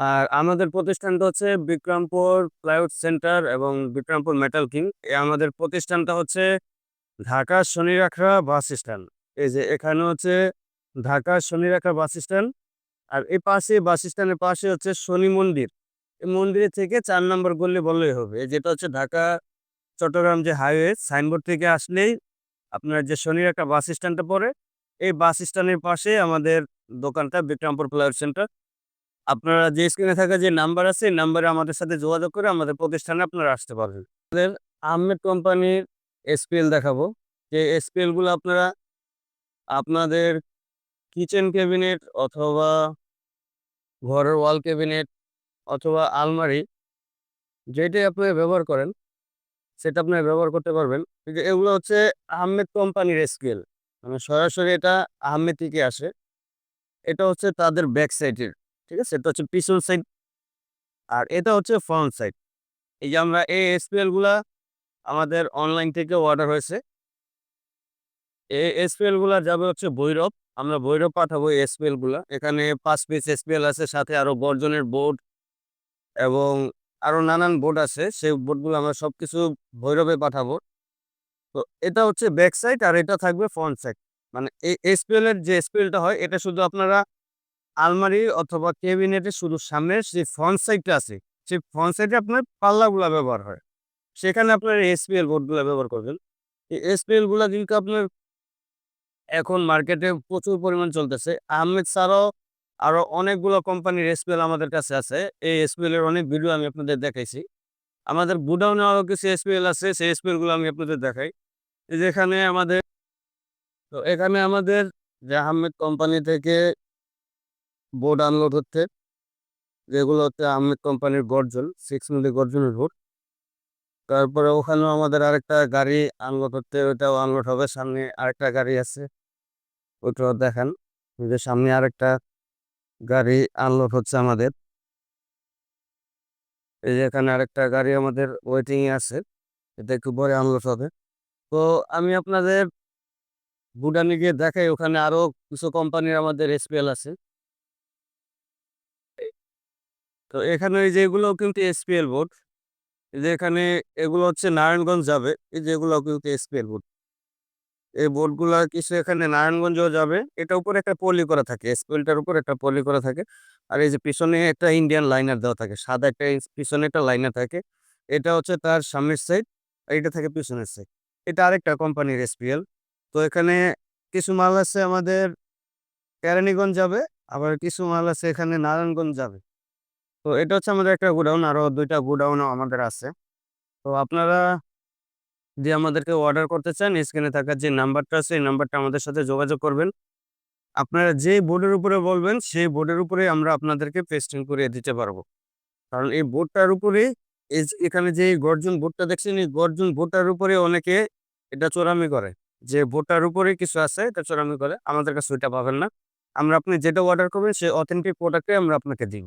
আর আমাদের প্রতিষ্ঠানটা হচ্ছে বিক্রমপুর প্লাইউড সেন্টার এবং বিক্রমপুর মেটাল কিং। এ আমাদের প্রতিষ্ঠানটা হচ্ছে ঢাকা শনিরাখড়া বাস স্ট্যান্ড। এই যে এখানে হচ্ছে ঢাকা শনিরাখড়া বাস স্ট্যান্ড আর এই পাশে বাস স্ট্যান্ডের পাশে হচ্ছে শনি মন্দির। এই মন্দিরের থেকে চার নম্বর গল্লি বললেই হবে। যেটা হচ্ছে ঢাকা, চট্টগ্রাম যে হাইওয়ে, সাইনবোর্ড থেকে আসলেই আপনার যে শনিরাখড়া বাস স্ট্যান্ডটা পড়ে, এই বাস স্ট্যান্ডের পাশে আমাদের দোকানটা বিক্রমপুর প্লাইউড সেন্টার। আপনারা যে স্ক্রিনে থাকা যে নাম্বার আছে নাম্বারে আমাদের সাথে যোগাযোগ করে আমাদের প্রতিষ্ঠানে আপনারা আসতে পারবেন। আমাদের আহমেদ কোম্পানির এসপিএল দেখাবো। যে এসপিএলগুলো আপনারা আপনাদের কিচেন ক্যাবিনেট অথবা ঘরের ওয়াল ক্যাবিনেট অথবা আলমারি যেটাই আপনারা ব্যবহার করেন, সেটা আপনারা ব্যবহার করতে পারবেন। এগুলো হচ্ছে আহমেদ কোম্পানির স্কেল মানে সরাসরি এটা আহমেদ থেকে আসে। এটা হচ্ছে তাদের ব্যাক সাইডের ঠিক আছে? এটা হচ্ছে পিছন সাইড আর এটা হচ্ছে ফ্রন্ট সাইড এই যে আমরা এই এসপিএলগুলা আমাদের অনলাইন থেকে অর্ডার হয়েছে। এই এসপিএলগুলা যাবে হচ্ছে ভৈরব। আমরা ভৈরব পাঠাবো এই এসপিএলগুলা। এখানে পাঁচ পিস এসপিএল আছে, সাথে আরও বর্জনের বোর্ড এবং আরও নানান বোর্ড আছে। সেই বোর্ডগুলো আমরা সবকিছু ভৈরবে পাঠাবো। তো এটা হচ্ছে ব্যাক সাইড আর এটা থাকবে ফ্রন্ট সাইড মানে এই এসপিএল এর যে এসপিএলটা হয়, এটা শুধু আপনারা আলমারি অথবা ক্যাবিনেটের শুধু সামনের যে ফ্রন্ট সাইডটা আছে, সেই ফ্রন্ট সাইডে আপনার পাল্লাগুলা ব্যবহার হয়। সেখানে আপনার এসপিএল বোর্ডগুলো ব্যবহার করবেন। এই এসপিএলগুলা কিন্তু আপনার এখন মার্কেটে প্রচুর পরিমাণ চলতেছে। আহমেদ ছাড়াও আরও অনেকগুলো কোম্পানির এসপিএল আমাদের কাছে আছে। এই এসপিএল এর অনেক ভিডিও আমি আপনাদের দেখাইছি। আমাদের গুডাউনে আরও কিছু এসপিএল আছে, সেই এসপিএলগুলো আমি আপনাদের দেখাই। যেখানে আমাদের, তো এখানে আমাদের যে আহমেদ কোম্পানি থেকে বোর্ড আনলোড হচ্ছে। যেগুলো হচ্ছে আহমেদ কোম্পানির গর্জন সিক্স মিলি গর্জনের বোর্ড তারপরে ওখানেও আমাদের আরেকটা গাড়ি আনলোড হচ্ছে ওইটাও আনলোড হবে। সামনে আরেকটা গাড়ি আছে ওইটাও দেখেন। যে সামনে আরেকটা গাড়ি আনলোড হচ্ছে আমাদের। এই যে এখানে আরেকটা গাড়ি আমাদের ওয়েটিং এ আছে, এটা একটু পরে আনলোড হবে। তো আমি আপনাদের বুডানে গিয়ে দেখাই, ওখানে আরও কিছু কোম্পানির আমাদের এসপিএল আছে। তো এখানে এই যে এগুলো কিন্তু এসপিএল বোর্ড। যে এখানে এগুলো হচ্ছে নারায়ণগঞ্জ যাবে, এই যে এগুলো কিন্তু এসপিএল বোর্ড। এই বোর্ডগুলো কিছু এখানে নারায়ণগঞ্জও যাবে এটা উপরে একটা পলি করা থাকে, এসপিএলটার উপর একটা পলি করা থাকে। আর এই যে পিছনে একটা ইন্ডিয়ান লাইনার দেওয়া থাকে, সাদা একটা পিছনে একটা লাইনার থাকে। এটা হচ্ছে তার সামনের সাইড, আর এটা থাকে পিছনের সাইড। এটা আরেকটা কোম্পানির এসপিএল। তো এখানে কিছু মাল আছে আমাদের কেরানীগঞ্জ যাবে, আবার কিছু মাল আছে এখানে নারায়ণগঞ্জ যাবে। তো এটা হচ্ছে আমাদের একটা গোডাউন। আরও দুইটা গোডাউনও আমাদের আছে। তো আপনারা যে আমাদেরকে অর্ডার করতে চান, স্ক্রিনে থাকা যে নাম্বারটা আছে, এই নাম্বারটা আমাদের সাথে যোগাযোগ করবেন। আপনারা যে বোর্ডের উপরে বলবেন, সেই বোর্ডের উপরে আমরা আপনাদেরকে পেস্টিং করে দিতে পারব। কারণ এই বোর্ডটার উপরে এখানে যে গর্জন বোর্ডটা দেখছেন, এই গর্জন বোর্ডটার উপরে অনেকে এটা চোরামি করে। যে বোর্ডটার উপরে কিছু আছে, এটা চোরামি করে। আমাদের কাছে ওইটা পাবেন না। আমরা আপনি যেটা অর্ডার করবেন, সেই অথেন্টিক প্রোডাক্টে আমরা আপনাকে দিব।